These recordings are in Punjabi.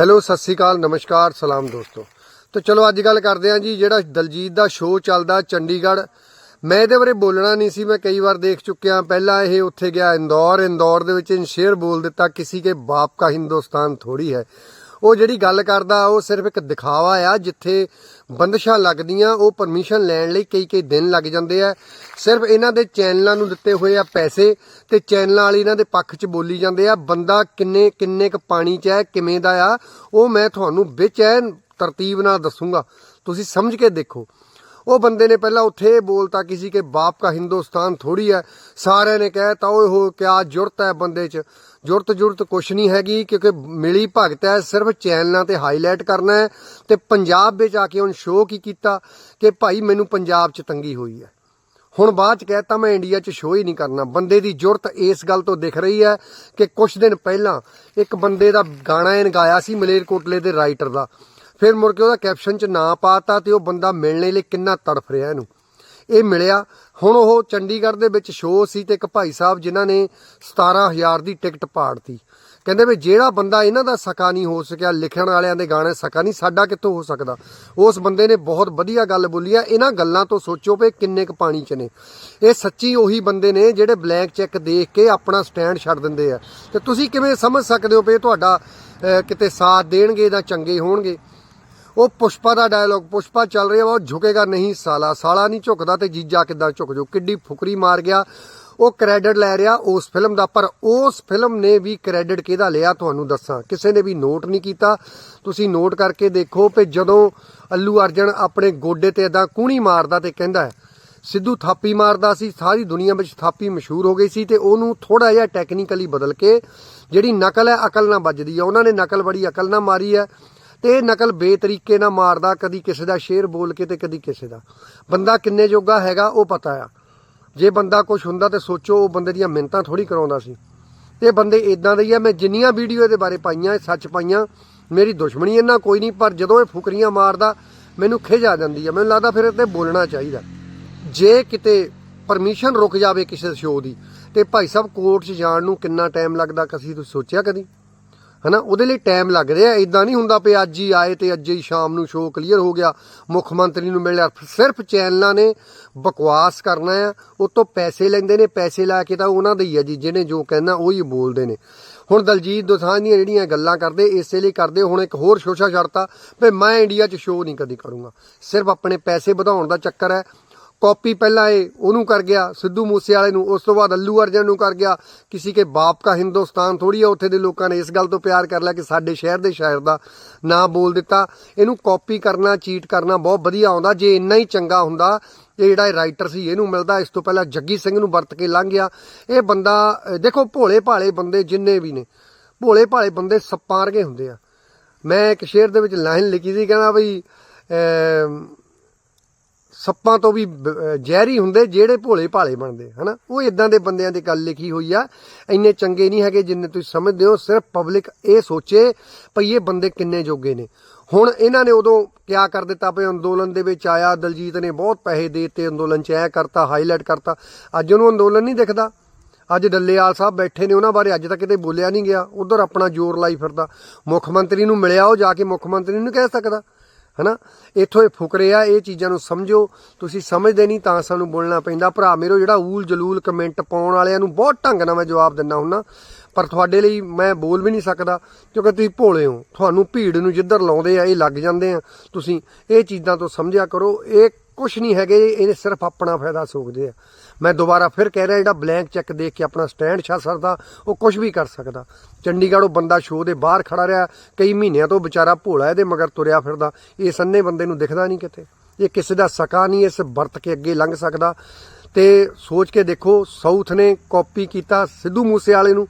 ਹੈਲੋ, ਸਤਿ ਸ੍ਰੀ ਅਕਾਲ, ਨਮਸਕਾਰ, ਸਲਾਮ ਦੋਸਤੋ। ਤੇ ਚਲੋ, ਅੱਜ ਗੱਲ ਕਰਦੇ ਹਾਂ ਜੀ, ਜਿਹੜਾ ਦਲਜੀਤ ਦਾ ਸ਼ੋਅ ਚੱਲਦਾ ਚੰਡੀਗੜ੍ਹ। ਮੈਂ ਇਹਦੇ ਬਾਰੇ ਬੋਲਣਾ ਨਹੀਂ ਸੀ, ਮੈਂ ਕਈ ਵਾਰ ਦੇਖ ਚੁੱਕਿਆ। ਪਹਿਲਾਂ ਇਹ ਉੱਥੇ ਗਿਆ, ਇੰਦੌਰ। ਇੰਦੌਰ ਦੇ ਵਿੱਚ ਸ਼ੇਰ ਬੋਲ ਦਿੱਤਾ, ਕਿਸੇ ਕੇ ਬਾਪ ਕਾ ਹਿੰਦੁਸਤਾਨ ਥੋੜੀ ਹੈ। ਉਹ ਜਿਹੜੀ ਗੱਲ ਕਰਦਾ, ਉਹ ਸਿਰਫ ਇੱਕ ਦਿਖਾਵਾ ਆ, ਜਿੱਥੇ ਬੰਦਸ਼ਾਂ ਲੱਗਦੀਆਂ, ਉਹ ਪਰਮਿਸ਼ਨ ਲੈਣ ਲਈ ਕਈ ਕਈ ਦਿਨ ਲੱਗ ਜਾਂਦੇ ਆ। ਸਿਰਫ ਇਹਨਾਂ ਦੇ ਚੈਨਲਾਂ ਨੂੰ ਦਿੱਤੇ ਹੋਏ ਆ ਪੈਸੇ ਤੇ ਚੈਨਲਾਂ ਵਾਲੇ ਇਹਨਾਂ ਦੇ ਪੱਖ 'ਚ ਬੋਲੀ ਜਾਂਦੇ ਆ, ਬੰਦਾ ਕਿੰਨੇ ਕਿੰਨੇ ਕ ਪਾਣੀ 'ਚ ਹੈ, ਕਿਵੇਂ ਦਾ ਆ, ਉਹ ਮੈਂ ਤੁਹਾਨੂੰ ਵਿੱਚ ਐਨ ਤਰਤੀਬ ਨਾਲ ਦੱਸੂਗਾ। ਤੁਸੀਂ ਸਮਝ ਕੇ ਦੇਖੋ। ਉਹ ਬੰਦੇ ਨੇ ਪਹਿਲਾਂ ਉੱਥੇ ਬੋਲਤਾ ਕਿਸੇ ਕੇ ਬਾਪ ਕਾ ਹਿੰਦੁਸਤਾਨ ਥੋੜੀ ਹੈ। ਸਾਰਿਆਂ ਨੇ ਕਹਿਤਾ ਓਏ ਹੋ ਕਿਆ ਜੁਰਤ ਹੈ ਬੰਦੇ 'ਚ? ਜੁਰਤ ਜੁਰਤ ਕੁਛ ਨਹੀਂ ਹੈਗੀ, ਕਿਉਂਕਿ ਮਿਲੀ ਭਗਤ ਹੈ, ਸਿਰਫ ਚੈਨਲਾਂ ਤੇ ਹਾਈਲਾਈਟ ਕਰਨਾ ਹੈ ਤੇ ਪੰਜਾਬ ਵਿੱਚ ਆ ਕੇ ਹੁਣ ਸ਼ੋਅ ਕੀ ਕੀਤਾ ਕਿ ਭਾਈ ਮੈਨੂੰ ਪੰਜਾਬ 'ਚ ਤੰਗੀ ਹੋਈ ਹੈ। ਹੁਣ ਬਾਅਦ ਚ ਕਹਿਤਾ, ਮੈਂ ਇੰਡੀਆ 'ਚ ਸ਼ੋਅ ਹੀ ਨਹੀਂ ਕਰਨਾ। ਬੰਦੇ ਦੀ ਜੁਰਤ ਇਸ ਗੱਲ ਤੋਂ ਦਿਖ ਰਹੀ ਹੈ ਕਿ ਕੁਝ ਦਿਨ ਪਹਿਲਾਂ ਇੱਕ ਬੰਦੇ ਦਾ ਗਾਣਾ ਇਹਨ ਗਾਇਆ ਸੀ ਮਲੇਰਕੋਟਲੇ ਦੇ ਰਾਈਟਰ ਦਾ। ਫਿਰ ਮੁੜ ਕੇ ਉਹਦਾ ਕੈਪਸ਼ਨ 'ਚ ਨਾਂ ਪਾਤਾ ਤੇ ਉਹ ਬੰਦਾ ਮਿਲਣੇ ਲਈ ਕਿੰਨਾ ਤੜਫ ਰਿਹਾ ਇਹਨੂੰ। ਇਹ ਮਿਲਿਆ। ਹੁਣ ਉਹ ਚੰਡੀਗੜ੍ਹ ਦੇ ਵਿੱਚ ਸ਼ੋਅ ਸੀ ਤੇ ਇੱਕ ਭਾਈ ਸਾਹਿਬ ਜਿਨ੍ਹਾਂ ਨੇ 17000 ਦੀ ਟਿਕਟ ਪਾੜਤੀ ਕਹਿੰਦੇ ਵੀ ਜਿਹੜਾ ਬੰਦਾ ਇਹਨਾਂ ਦਾ ਸਕਾ ਨਹੀਂ ਹੋ ਸਕਿਆ, ਲਿਖਣ ਵਾਲਿਆਂ ਦੇ ਗਾਣੇ ਸਕਾ ਨਹੀਂ, ਸਾਡਾ ਕਿੱਥੋਂ ਹੋ ਸਕਦਾ? ਉਸ ਬੰਦੇ ਨੇ ਬਹੁਤ ਵਧੀਆ ਗੱਲ ਬੋਲੀ ਆ। ਇਹਨਾਂ ਗੱਲਾਂ ਤੋਂ ਸੋਚੋ ਵੀ ਕਿੰਨੇ ਕੁ ਪਾਣੀ 'ਚ ਨੇ। ਇਹ ਸੱਚੀ ਉਹੀ ਬੰਦੇ ਨੇ ਜਿਹੜੇ ਬਲੈਂਕ ਚੈੱਕ ਦੇਖ ਕੇ ਆਪਣਾ ਸਟੈਂਡ ਛੱਡ ਦਿੰਦੇ ਆ। ਤੇ ਤੁਸੀਂ ਕਿਵੇਂ ਸਮਝ ਸਕਦੇ ਹੋ ਵੀ ਤੁਹਾਡਾ ਕਿਤੇ ਸਾਥ ਦੇਣਗੇ ਜਾਂ ਚੰਗੇ ਹੋਣਗੇ? ਉਹ ਪੁਸ਼ਪਾ ਦਾ ਡਾਇਲੌਗ ਪੁਸ਼ਪਾ ਚੱਲ ਰਿਹਾ ਵਾ ਉਹ ਝੁਕੇਗਾ ਨਹੀਂ, ਸਾਲਾ ਸਾਲਾ ਨਹੀਂ ਝੁਕਦਾ ਤੇ ਜੀਜਾ ਕਿੱਦਾਂ ਝੁਕ ਜੋ? ਕਿੱਡੀ ਫੁਕਰੀ ਮਾਰ ਗਿਆ, ਉਹ ਕ੍ਰੈਡਿਟ ਲੈ ਰਿਹਾ ਉਸ ਫਿਲਮ ਦਾ, ਪਰ ਉਸ ਫਿਲਮ ਨੇ ਵੀ ਕ੍ਰੈਡਿਟ ਕਿਹਦਾ ਲਿਆ ਤੁਹਾਨੂੰ ਦੱਸਾਂ? ਕਿਸੇ ਨੇ ਵੀ ਨੋਟ ਨਹੀਂ ਕੀਤਾ। ਤੁਸੀਂ ਨੋਟ ਕਰਕੇ ਦੇਖੋ ਕਿ ਜਦੋਂ ਅੱਲੂ ਅਰਜਨ ਆਪਣੇ ਗੋਡੇ ਤੇ ਇਦਾਂ ਕੂਣੀ ਮਾਰਦਾ ਤੇ ਕਹਿੰਦਾ ਹੈ, ਸਿੱਧੂ ਥਾਪੀ ਮਾਰਦਾ ਸੀ, ਸਾਰੀ ਦੁਨੀਆ ਵਿੱਚ ਥਾਪੀ ਮਸ਼ਹੂਰ ਹੋ ਗਈ ਸੀ ਤੇ ਉਹਨੂੰ ਥੋੜਾ ਜਿਹਾ ਟੈਕਨੀਕਲੀ ਬਦਲ ਕੇ ਜਿਹੜੀ ਨਕਲ ਹੈ ਅਕਲ ਨਾਲ ਵੱਜਦੀ ਹੈ, ਉਹਨਾਂ ਨੇ ਨਕਲ ਬੜੀ ਅਕਲ ਨਾਲ ਮਾਰੀ ਹੈ। ਤੇ ਇਹ ਨਕਲ ਬੇਤਰੀਕੇ ਨਾਲ ਮਾਰਦਾ, ਕਦੀ ਕਿਸੇ ਦਾ ਸ਼ੇਰ ਬੋਲ ਕੇ ਤੇ ਕਦੀ ਕਿਸੇ ਦਾ। ਬੰਦਾ ਕਿੰਨੇ ਜੋਗਾ ਹੈਗਾ, ਉਹ ਪਤਾ ਆ। ਜੇ ਬੰਦਾ ਕੁਝ ਹੁੰਦਾ ਤੇ ਸੋਚੋ, ਉਹ ਬੰਦੇ ਦੀਆਂ ਮਿੰਤਾਂ ਥੋੜੀ ਕਰਾਉਂਦਾ ਸੀ। ਤੇ ਬੰਦੇ ਇਦਾਂ ਦੇ ਹੀ ਆ, ਮੈਂ ਜਿੰਨੀਆਂ ਵੀਡੀਓ ਇਹਦੇ ਬਾਰੇ ਪਾਈਆਂ ਸੱਚ ਪਾਈਆਂ, ਮੇਰੀ ਦੁਸ਼ਮਣੀ ਇਹਨਾਂ ਕੋਈ ਨਹੀਂ, ਪਰ ਜਦੋਂ ਇਹ ਫੁਕਰੀਆਂ ਮਾਰਦਾ, ਮੈਨੂੰ ਖਿਜ ਆ ਜਾਂਦੀ ਆ। ਮੈਨੂੰ ਲੱਗਦਾ ਫਿਰ ਇਹ ਤੇ ਬੋਲਣਾ ਚਾਹੀਦਾ। ਜੇ ਕਿਤੇ ਪਰਮਿਸ਼ਨ ਰੁਕ ਜਾਵੇ ਕਿਸੇ ਸ਼ੋਅ ਦੀ, ਤੇ ਭਾਈ ਸਾਹਿਬ ਕੋਰਟ 'ਚ ਜਾਣ ਨੂੰ ਕਿੰਨਾ ਟਾਈਮ ਲੱਗਦਾ, ਕਸੀ ਤੁਸੀਂ ਸੋਚਿਆ ਕਦੀ? ਹਨਾ? ਉਹਦੇ ਲਈ ਟਾਈਮ ਲੱਗ ਰਿਹਾ। ਇਦਾਂ ਨਹੀਂ ਹੁੰਦਾ ਵੀ ਅੱਜ ਹੀ ਆਏ ਤੇ ਅੱਜ ਹੀ ਸ਼ਾਮ ਨੂੰ ਸ਼ੋਅ ਕਲੀਅਰ ਹੋ ਗਿਆ। ਮੁੱਖ ਮੰਤਰੀ ਨੂੰ ਮਿਲਿਆ। ਸਿਰਫ ਚੈਨਲਾਂ ਨੇ ਬਕਵਾਸ ਕਰਨਾ ਆ। ਉਹ ਤੋਂ ਪੈਸੇ ਲੈਂਦੇ ਨੇ। ਪੈਸੇ ਲਾ ਕੇ ਤਾਂ ਉਹਨਾਂ ਦੇ ਹੀ ਆ ਜੀ। ਜਿਹਨੇ ਜੋ ਕਹਿਣਾ, ਉਹ ਹੀ ਬੋਲਦੇ ਨੇ। ਹੁਣ ਦਲਜੀਤ ਦੋਸਾਂਝ ਦੀਆਂ ਜਿਹੜੀਆਂ ਗੱਲਾਂ ਕਰਦੇ, ਇਸੇ ਲਈ ਕਰਦੇ। ਹੁਣ ਇੱਕ ਹੋਰ ਸ਼ੋਸ਼ਾ ਛੱਡਤਾ ਵੀ ਮੈਂ ਇੰਡੀਆ 'ਚ ਸ਼ੋਅ ਨਹੀਂ ਕਦੀ ਕਰੂੰਗਾ। ਸਿਰਫ ਆਪਣੇ ਪੈਸੇ ਵਧਾਉਣ ਦਾ ਚੱਕਰ ਹੈ। ਕਾਪੀ ਪਹਿਲਾਂ ਇਹ ਉਹਨੂੰ ਕਰ ਗਿਆ, ਸਿੱਧੂ ਮੂਸੇ ਵਾਲੇ ਨੂੰ, ਉਸ ਤੋਂ ਬਾਅਦ ਅੱਲੂ ਅਰਜਨ ਨੂੰ ਕਰ ਗਿਆ। ਕਿਸੇ ਕੇ ਬਾਪ ਕਾ ਹਿੰਦੁਸਤਾਨ ਥੋੜੀ ਆ, ਉੱਥੇ ਦੇ ਲੋਕਾਂ ਨੇ ਇਸ ਗੱਲ ਤੋਂ ਪਿਆਰ ਕਰ ਲਿਆ ਕਿ ਸਾਡੇ ਸ਼ਹਿਰ ਦੇ ਸ਼ਾਇਰ ਦਾ ਨਾਂ ਬੋਲ ਦਿੱਤਾ। ਇਹਨੂੰ ਕਾਪੀ ਕਰਨਾ, ਚੀਟ ਕਰਨਾ ਬਹੁਤ ਵਧੀਆ ਆਉਂਦਾ, ਜੇ ਇੰਨਾ ਹੀ ਚੰਗਾ ਹੁੰਦਾ, ਇਹ ਜਿਹੜਾ ਰਾਈਟਰ ਸੀ, ਇਹਨੂੰ ਮਿਲਦਾ, ਇਸ ਤੋਂ ਪਹਿਲਾਂ ਜੱਗੀ ਸਿੰਘ ਨੂੰ ਵਰਤ ਕੇ ਲੰਘ ਗਿਆ। ਇਹ ਬੰਦਾ ਦੇਖੋ ਭੋਲੇ ਭਾਲੇ ਬੰਦੇ ਜਿੰਨੇ ਵੀ ਨੇ ਭੋਲੇ ਭਾਲੇ ਬੰਦੇ ਸੱਪਾਂ ਵਰਗੇ ਹੁੰਦੇ ਆ। ਮੈਂ ਇੱਕ ਸ਼ੇਰ ਦੇ ਵਿੱਚ ਲਾਈਨ ਲਿਖੀ ਸੀ, ਕਹਿੰਦਾ ਬਈ ਸੱਪਾਂ ਤੋਂ ਵੀ ਜ਼ਹਿਰੀ ਹੁੰਦੇ, ਜਿਹੜੇ ਭੋਲੇ ਭਾਲੇ ਬਣਦੇ, ਹਨਾ? ਉਹ ਇਦਾਂ ਦੇ ਬੰਦਿਆਂ ਦੀ ਗੱਲ ਲਿਖੀ ਹੋਈ ਆ। ਇੰਨੇ ਚੰਗੇ ਨਹੀਂ ਹੈਗੇ ਜਿੰਨੇ ਤੁਸੀਂ ਸਮਝਦੇ ਹੋ, ਸਿਰਫ ਪਬਲਿਕ ਇਹ ਸੋਚੇ ਭਈ ਇਹ ਬੰਦੇ ਕਿੰਨੇ ਜੋਗੇ ਨੇ। ਹੁਣ ਇਹਨਾਂ ਨੇ ਉਦੋਂ ਕਿਆ ਕਰ ਦਿੱਤਾ ਭਈ ਅੰਦੋਲਨ ਦੇ ਵਿੱਚ ਆਇਆ, ਦਲਜੀਤ ਨੇ ਬਹੁਤ ਪੈਸੇ ਦੇ ਦਿੱਤੇ ਅੰਦੋਲਨ ਚ, ਐ ਕਰਤਾ ਹਾਈਲਾਈਟ ਕਰਤਾ। ਅੱਜ ਉਹਨੂੰ ਅੰਦੋਲਨ ਨਹੀਂ ਦਿਖਦਾ। ਅੱਜ ਡੱਲੇਵਾਲ ਸਾਹਿਬ ਬੈਠੇ ਨੇ ਉਹਨਾਂ ਬਾਰੇ ਅੱਜ ਤੱਕ ਕਿਤੇ ਬੋਲਿਆ ਨਹੀਂ ਗਿਆ। ਉਧਰ ਆਪਣਾ ਜ਼ੋਰ ਲਾਈ ਫਿਰਦਾ। ਮੁੱਖ ਮੰਤਰੀ ਨੂੰ ਮਿਲਿਆ, ਉਹ ਜਾ ਕੇ ਮੁੱਖ ਮੰਤਰੀ ਨੂੰ ਕਹਿ ਸਕਦਾ। ਹਨਾ? ਇੱਥੋਂ ਇਹ ਫੁਕਰੇ ਆ, ਇਹ ਚੀਜ਼ਾਂ ਨੂੰ ਸਮਝੋ। ਤੁਸੀਂ ਸਮਝਦੇ ਨਹੀਂ ਤਾਂ ਸਾਨੂੰ ਬੋਲਣਾ ਪੈਂਦਾ। ਭਰਾ, ਮੇਰੋ ਜਿਹੜਾ ਊਲ ਜਲੂਲ ਕਮੈਂਟ ਪਾਉਣ ਵਾਲਿਆਂ ਨੂੰ ਬਹੁਤ ਢੰਗ ਨਾਲ ਮੈਂ ਜਵਾਬ ਦਿੰਦਾ ਹੁੰਨਾ। ਪਰ ਤੁਹਾਡੇ ਲਈ ਮੈਂ ਬੋਲ ਵੀ ਨਹੀਂ ਸਕਦਾ, ਕਿਉਂਕਿ ਤੁਸੀਂ ਭੋਲੇ ਹੋ। ਤੁਹਾਨੂੰ ਭੀੜ ਨੂੰ ਜਿੱਧਰ ਲਾਉਂਦੇ ਆ, ਇਹ ਲੱਗ ਜਾਂਦੇ ਆ। ਤੁਸੀਂ ਇਹ ਚੀਜ਼ਾਂ ਤੋਂ ਸਮਝਿਆ ਕਰੋ, ਇਹ ਕੁਝ ਨਹੀਂ ਹੈਗੇ, ਇਹ ਸਿਰਫ ਆਪਣਾ ਫਾਇਦਾ ਸੋਚਦੇ ਆ। ਮੈਂ ਦੁਬਾਰਾ ਫਿਰ ਕਹਿ ਰਿਹਾ, ਜਿਹੜਾ ਬਲੈਂਕ ਚੈੱਕ ਦੇਖ ਕੇ ਆਪਣਾ ਸਟੈਂਡ ਛਾ ਸਕਦਾ, ਉਹ ਕੁਝ ਵੀ ਕਰ ਸਕਦਾ। ਚੰਡੀਗੜ੍ਹ ਉਹ ਬੰਦਾ ਸ਼ੋਅ ਦੇ ਬਾਹਰ ਖੜਾ ਰਿਹਾ, ਕਈ ਮਹੀਨਿਆਂ ਤੋਂ ਵਿਚਾਰਾ ਭੋਲਾ ਇਹਦੇ ਮਗਰ ਤੁਰਿਆ ਫਿਰਦਾ। ਇਹ ਸੰਨੇ ਬੰਦੇ ਨੂੰ ਦਿਖਦਾ ਨਹੀਂ ਕਿਤੇ। ਇਹ ਕਿਸੇ ਦਾ ਸਕਾ ਨਹੀਂ, ਇਸ ਵਰਤ ਕੇ ਅੱਗੇ ਲੰਘ ਸਕਦਾ। ਤੇ ਸੋਚ ਕੇ ਦੇਖੋ ਸਾਊਥ ਨੇ ਕਾਪੀ ਕੀਤਾ ਸਿੱਧੂ ਮੂਸੇ ਵਾਲੇ ਨੂੰ।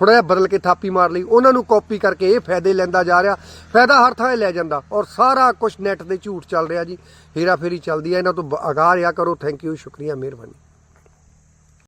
ਥੋੜਾ ਜਿਹਾ ਬਦਲ ਕੇ ਥਾਪੀ ਮਾਰ ਲਈ। ਉਹਨਾਂ ਨੂੰ ਕਾਪੀ ਕਰਕੇ ਇਹ ਫਾਇਦੇ ਲੈਂਦਾ ਜਾ ਰਿਹਾ। ਫਾਇਦਾ ਹਰ ਥਾਂ ਲੈ ਜਾਂਦਾ। ਔਰ ਸਾਰਾ ਕੁਝ ਨੈਟ ਤੇ ਝੂਠ ਚੱਲ ਰਿਹਾ ਜੀ। ਹੇਰਾ ਫੇਰੀ ਚੱਲਦੀ ਹੈ ਇਹਨਾਂ ਤੋਂ ਅਗਾਹ ਰਿਹਾ ਕਰੋ। ਥੈਂਕ ਯੂ ਸ਼ੁਕਰੀਆ। ਮਿਹਰਬਾਨੀ।